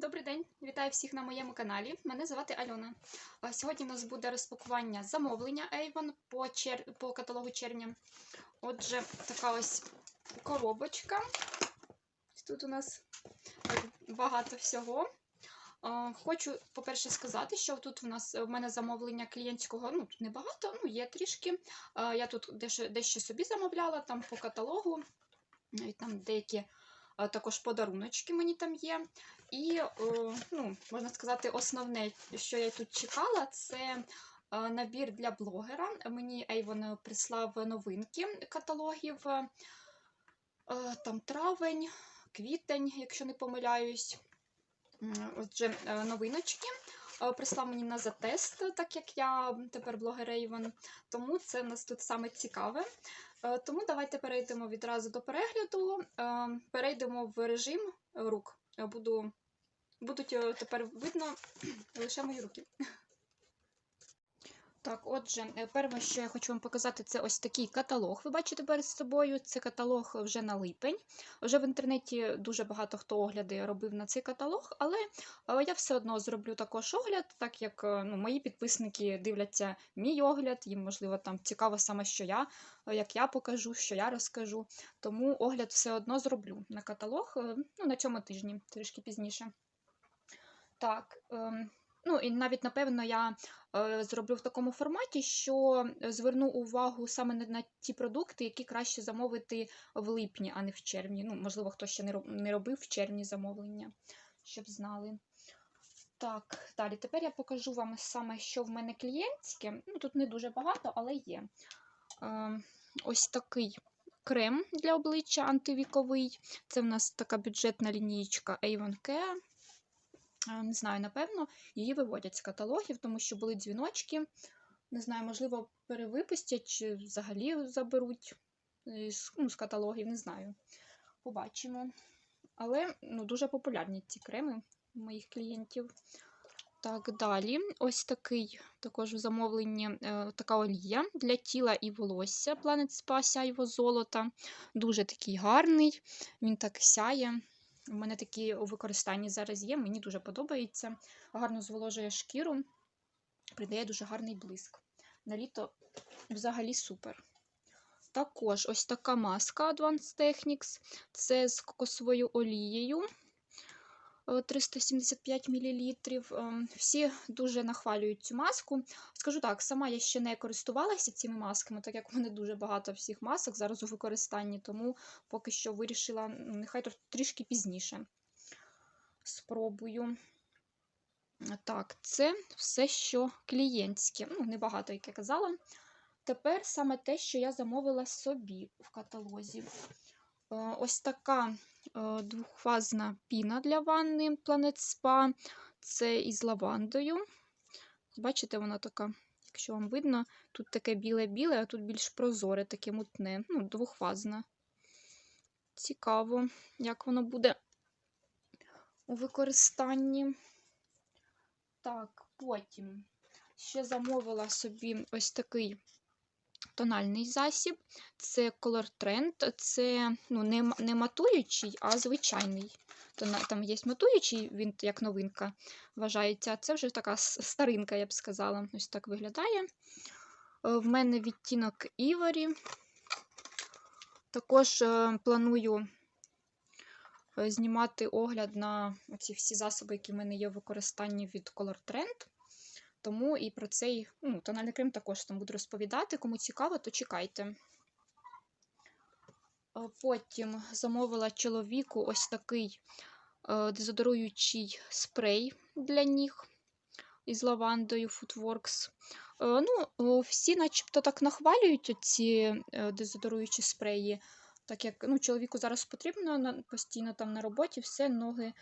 Добрий день, вітаю всіх на моєму каналі. Мене звати Альона. Сьогодні у нас буде розпакування замовлення Avon по, чер... по каталогу червня. Отже, така ось коробочка. Тут у нас багато всього. Хочу, по-перше, сказати, що тут у нас в мене замовлення клієнтського, ну тут небагато, ну є трішки. Я тут дещо, дещо собі замовляла там по каталогу, і там деякі також подаруночки мені там є. І, ну, можна сказати, основне, що я тут чекала, це е, набір для блогера. Мені Avon прислав новинки каталогів. е, Там травень, квітень, якщо не помиляюсь. Отже, е, новиночки. Е, Прислав мені на затест, так як я тепер блогер Avon. Тому це в нас тут саме цікаве. Е, Тому давайте перейдемо відразу до перегляду. Е, Перейдемо в режим рук. Буду, будуть е, тепер видно лише мої руки. Так, отже, е, перше, що я хочу вам показати, це ось такий каталог. Ви бачите перед собою. Це каталог вже на липень. Вже в інтернеті дуже багато хто огляди робив на цей каталог, але е, я все одно зроблю також огляд, так як е, ну, мої підписники дивляться мій огляд, їм, можливо, там цікаво саме, що я, як я покажу, що я розкажу. Тому огляд все одно зроблю на каталог ну, на цьому тижні, трішки пізніше. Так, ем, ну і навіть напевно я е, зроблю в такому форматі, що зверну увагу саме на, ті продукти, які краще замовити в липні, а не в червні. Ну, можливо, хто ще не, роб, не робив в червні замовлення, щоб знали. Так, далі. Тепер я покажу вам саме, що в мене клієнтське. Ну, тут не дуже багато, але є. Е, ось такий крем для обличчя антивіковий. Це в нас така бюджетна лінієчка Avon Care. Е, Не знаю, напевно, її виводять з каталогів, тому що були дзвіночки. Не знаю, можливо, перевипустять чи взагалі заберуть з, ну, з каталогів, не знаю. Побачимо. Але ну, дуже популярні ці креми моїх клієнтів. Так, далі. Ось такий також в е, така олія для тіла і волосся Planet Spa сяйво золота. Дуже такий гарний, він так сяє. У мене такі у використанні зараз є, мені дуже подобається. Гарно зволожує шкіру, придає дуже гарний блиск. На літо взагалі супер. Також ось така маска Advanced Techniques. Це з кокосовою олією 375 мл. Всі дуже нахвалюють цю маску. Скажу так, сама я ще не користувалася цими масками, так як у мене дуже багато всіх масок зараз у використанні, тому поки що вирішила, нехай тр- трішки пізніше спробую. Так, це все, що клієнтське. Ну, небагато, як я казала. Тепер саме те, що я замовила собі в каталозі. Е, Ось така е, двохфазна піна для ванни Planet Spa. Це із лавандою. Бачите, вона така, якщо вам видно, тут таке біле-біле, а тут більш прозоре, таке мутне, ну, двохфазна. Цікаво, як воно буде у використанні. Так, потім ще замовила собі ось такий тональний засіб. Це Color Trend. Це ну, не, не матуючий, а звичайний. Там є матуючий, він як новинка вважається. Це вже така старинка, я б сказала. Ось так виглядає. Е, В мене відтінок Ivory. Також е, планую е, знімати огляд на ці всі засоби, які в мене є в використанні від Color Trend. Тому і про цей ну, тональний крем також там буду розповідати. Кому цікаво, то чекайте. Е, Потім замовила чоловіку ось такий е, дезодоруючий спрей для ніг із лавандою Footworks. Е, Ну, всі начебто так нахвалюють ці дезодоруючі спреї, так як ну, чоловіку зараз потрібно постійно там на роботі, все, ноги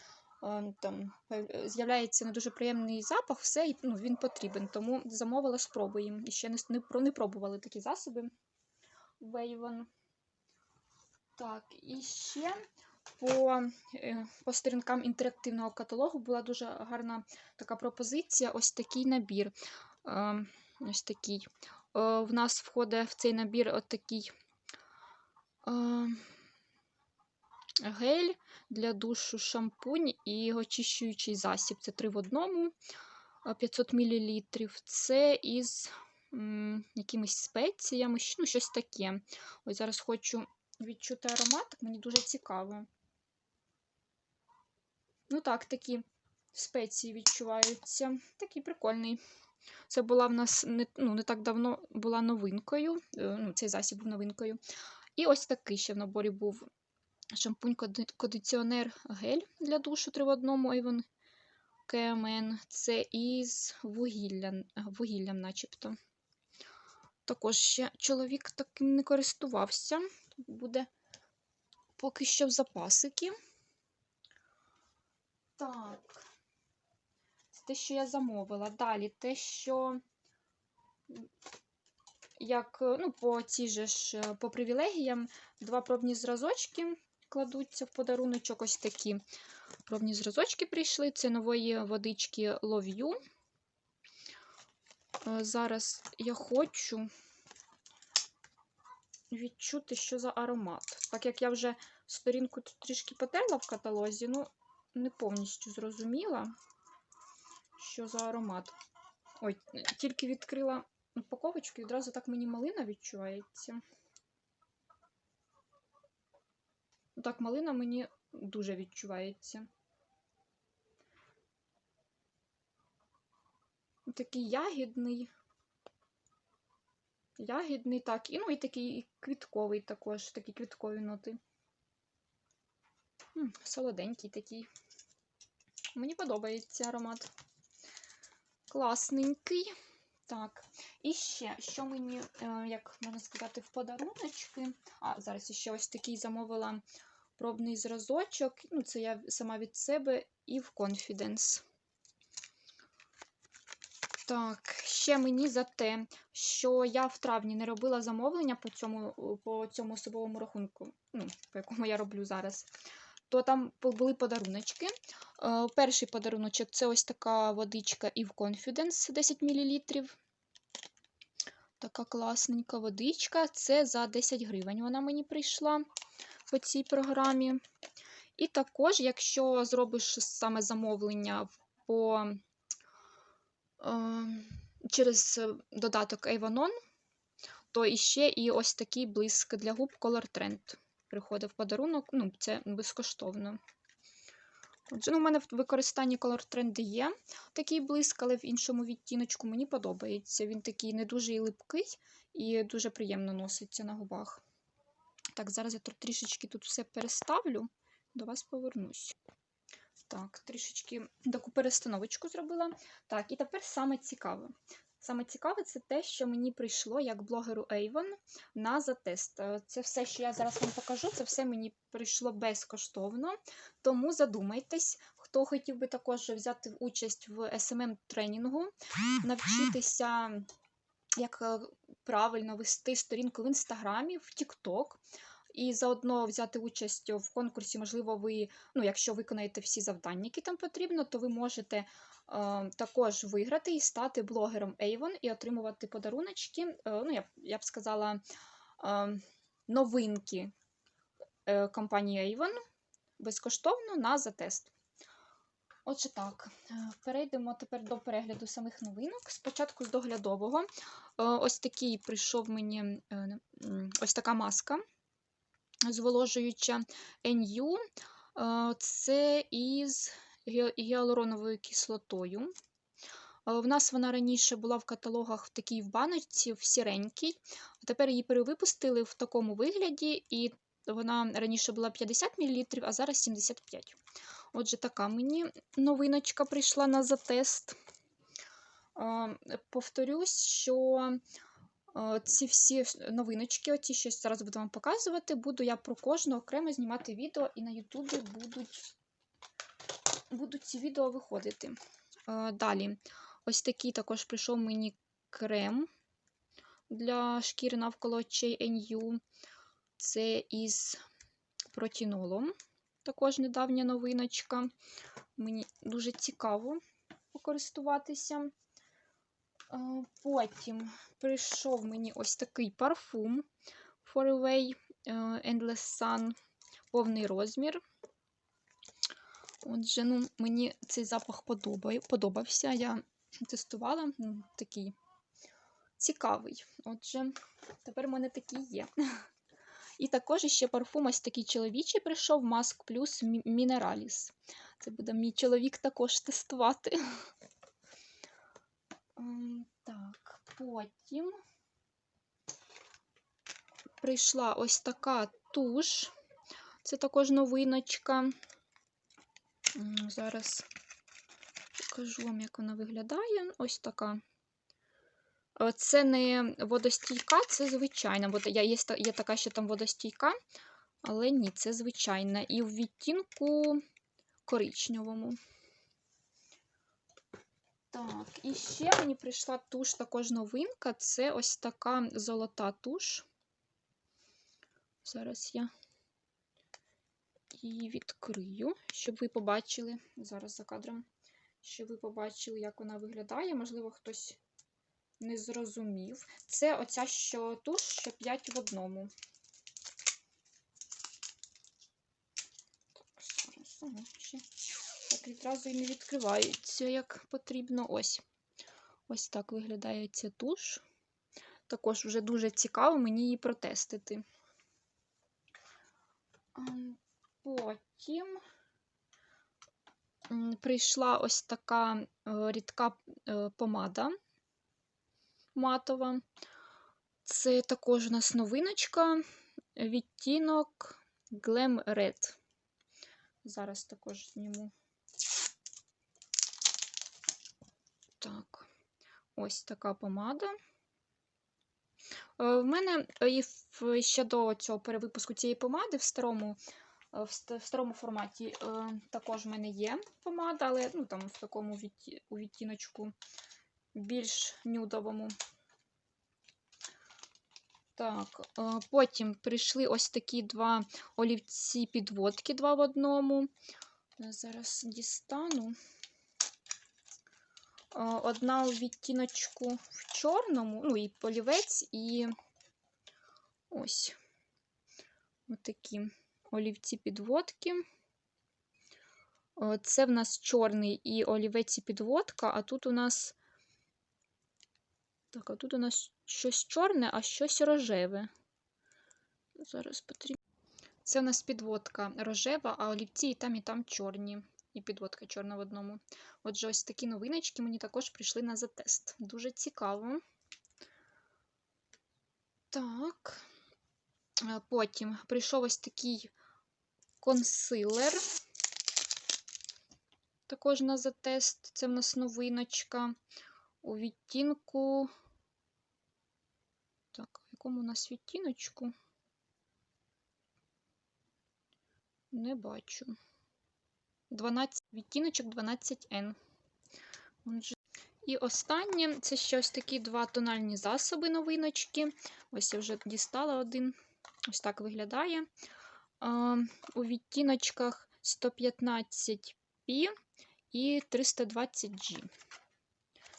там з'являється не дуже приємний запах, все, і, ну, він потрібен. Тому замовила, спробуємо. І ще не, не, не пробували такі засоби в Avon. Так, і ще по, е, по сторінкам інтерактивного каталогу була дуже гарна така пропозиція. Ось такий набір. Е, Ось такий. Е, В нас входить в цей набір от такий е, гель для душу шампунь і очищуючий засіб. Це 3 в одному, 500 мл. Це із м, якимись спеціями, ну, щось таке. Ось зараз хочу відчути аромат, мені дуже цікаво. Ну так, такі спеції відчуваються. Такий прикольний. Це була в нас не, ну, не так давно була новинкою. е, Ну, цей засіб був новинкою. І ось такий ще в наборі був шампунь коди- кондиціонер гель для душу 3 в одному Avon KMN. Це із вугілля, вугіллям, начебто. Також ще чоловік таким не користувався. Тут буде поки що в запасики. Так. Це те, що я замовила. Далі те, що як ну, по цій же ж по привілегіям, два пробні зразочки кладуться в подаруночок. Ось такі пробні зразочки прийшли. Це нової водички Love You. Е, Зараз я хочу відчути, що за аромат. Так як я вже сторінку тут трішки потерла в каталозі, ну не повністю зрозуміла, що за аромат. Ой, тільки відкрила упаковочку і одразу так мені малина відчувається. Ну, Так, малина мені дуже відчувається. Такий ягідний. Ягідний, так, і ну і такий квітковий також, такі квіткові ноти. М, солоденький такий. Мені подобається аромат. Класненький. Так, і ще, що мені, е, як можна сказати, в подаруночки. А, зараз ще ось такий замовила пробний зразочок. Ну, це я сама від себе і в Confidence. Так, ще мені за те, що я в травні не робила замовлення по цьому, по цьому особовому рахунку, ну, по якому я роблю зараз, то там були подаруночки. Е, Перший подаруночок це ось така водичка і в Confidence 10 мл. Така класненька водичка. Це за 10 гривень вона мені прийшла по цій програмі. І також, якщо зробиш саме замовлення по е, через додаток Avon, то іще і ось такий блиск для губ Color Trend приходить в подарунок. Ну, це безкоштовно. Отже, ну, у мене в використанні Color Trend є такий блиск, але в іншому відтіночку мені подобається. Він такий не дуже і липкий і дуже приємно носиться на губах. Так, зараз я трішечки тут все переставлю, до вас повернусь. Так, трішечки таку перестановочку зробила. Так, і тепер саме цікаве. Саме цікаве це те, що мені прийшло як блогеру Avon на затест. Е, Це все, що я зараз вам покажу, це все мені прийшло безкоштовно. Тому задумайтесь, хто хотів би також взяти участь в smm тренінгу навчитися, як е, правильно вести сторінку в інстаграмі, в TikTok. І заодно взяти участь в конкурсі, можливо, ви, ну, якщо виконаєте всі завдання, які там потрібно, то ви можете е, також виграти і стати блогером Avon і отримувати подаруночки. Е, ну, я, я б сказала, е, новинки е, компанії Avon безкоштовно на затест. Отже, так, е, перейдемо тепер до перегляду самих новинок. Спочатку з доглядового. Е, Ось такий прийшов мені е, ось така маска зволожуюча NU. Це із гіалуроновою кислотою. В нас вона раніше була в каталогах в такій в баночці, в сіренькій. Тепер її перевипустили в такому вигляді, і вона раніше була 50 мл, а зараз 75 Отже, така мені новиночка прийшла на затест. Повторюсь, що ці всі новиночки, оті, що зараз буду вам показувати, буду я про кожну окремо знімати відео, і на Ютубі будуть, будуть ці відео виходити. Далі, ось такий також прийшов мені крем для шкіри навколо очей NU. Це із протінолом. Також недавня новиночка. Мені дуже цікаво покористуватися. Потім прийшов мені ось такий парфум Foraway е, Endless Sun повний розмір. Отже, ну, мені цей запах подобався. Я тестувала такий цікавий. Отже, тепер в мене такий є. І також ще парфум ось такий чоловічий прийшов Mask Plus Мі- Mineralis. Це буде мій чоловік також тестувати. Ем, Так, потім прийшла ось така туш. Це також новиночка. Зараз покажу вам, як вона виглядає. Ось така. Е, Це не водостійка, це звичайна. Бо є, є така, що там водостійка, але ні, це звичайна. І в відтінку коричневому. Так, і ще мені прийшла туш також новинка. Це ось така золота туш. Зараз я її відкрию, щоб ви побачили. Зараз за кадром, щоб ви побачили, як вона виглядає. Можливо, хтось не зрозумів. Це оця що туш, що 5 в одному. Так, відразу і не відкривається, як потрібно. Ось. Ось так виглядає ця туш. Також вже дуже цікаво мені її протестити. Потім прийшла ось така е, рідка е, помада матова. Це також у нас новиночка, відтінок Glam Red. Зараз також зніму. Так, ось така помада. Е, В мене е, ще до цього перевипуску цієї помади в старому, е, в старому форматі також в мене є помада, але ну, там в такому відтіночку більш нюдовому. Так, е, потім прийшли ось такі два олівці підводки, два в одному. Зараз дістану. Е, Одна у відтіночку в чорному, ну і олівець, і ось отакі олівці підводки. Е, Це в нас чорний і олівець і підводка, а тут у нас. Так, а тут у нас щось чорне, а щось рожеве. Зараз потрібно. Це у нас підводка рожева, а олівці і там, і там чорні. І підводка чорна в одному. Отже, ось такі новиночки мені також прийшли на затест. Дуже цікаво. Так. Е, Потім прийшов ось такий консилер. Також на затест. Це в нас новиночка. У відтінку. Якому у нас відтіночку? Не бачу. 12, відтіночок 12N. І останнє це ще ось такі два тональні засоби новиночки. Ось я вже дістала один. Ось так виглядає. У відтіночках 115p і 320G.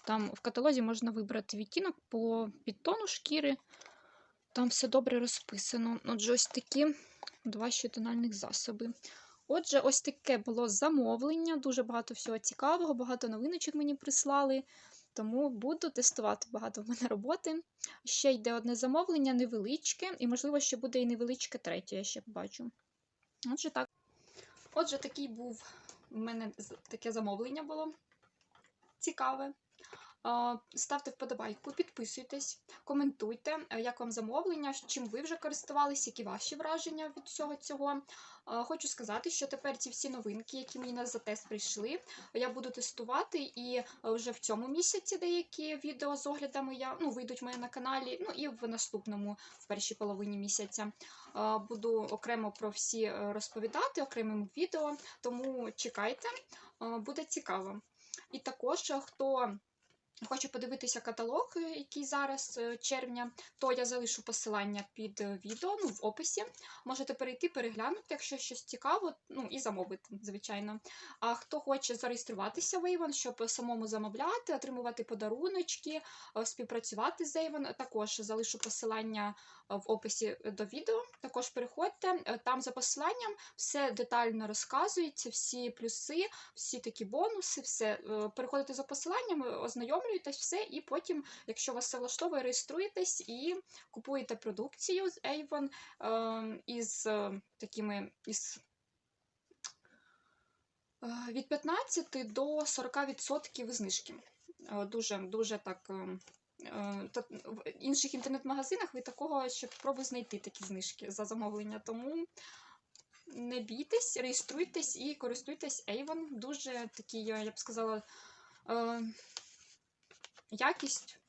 Там в каталозі можна вибрати відтінок по підтону шкіри. Там все добре розписано. Отже, ось такі два щотональних засоби. Отже, ось таке було замовлення. Дуже багато всього цікавого, багато новиночок мені прислали. Тому буду тестувати багато в мене роботи. Ще йде одне замовлення, невеличке, і, можливо, ще буде і невеличке третє, я ще побачу. Отже, так. Отже, такий був у мене таке замовлення було цікаве. А, Ставте вподобайку, підписуйтесь, коментуйте, е, як вам замовлення, чим ви вже користувались, які ваші враження від всього цього. Хочу сказати, що тепер ці всі новинки, які мені на затест прийшли, я буду тестувати і е, вже в цьому місяці деякі відео з оглядами я, ну, вийдуть в мене на каналі, ну і в наступному, в першій половині місяця. Буду окремо про всі е, розповідати окремим відео, тому чекайте, е, буде цікаво. І також, е, хто хоче подивитися каталог, е, який зараз е, червня, то я залишу посилання під е, відео ну, в описі. Можете перейти, переглянути, якщо щось цікаво, ну і замовити, звичайно. А хто хоче зареєструватися в Avon, щоб самому замовляти, отримувати подаруночки, співпрацювати з Avon, також залишу посилання в описі до відео. Також переходьте, е, там за посиланням все детально розказується, всі плюси, всі такі бонуси, все. Е, Переходите за посиланням, е, ознайомлюєтесь все, і потім, якщо вас все влаштовує, реєструєтесь і купуєте продукцію з Avon е, із такими із від 15 до 40% знижки. Дуже, дуже так. Е, В інших інтернет-магазинах ви такого ще пробуй знайти такі знижки за замовлення. Тому не бійтесь, реєструйтесь і користуйтесь Avon. Дуже такий, е, я б сказала, е, якість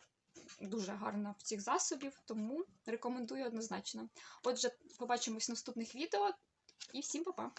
дуже гарна в цих засобів, тому рекомендую однозначно. Отже, побачимось в наступних відео і всім па-па!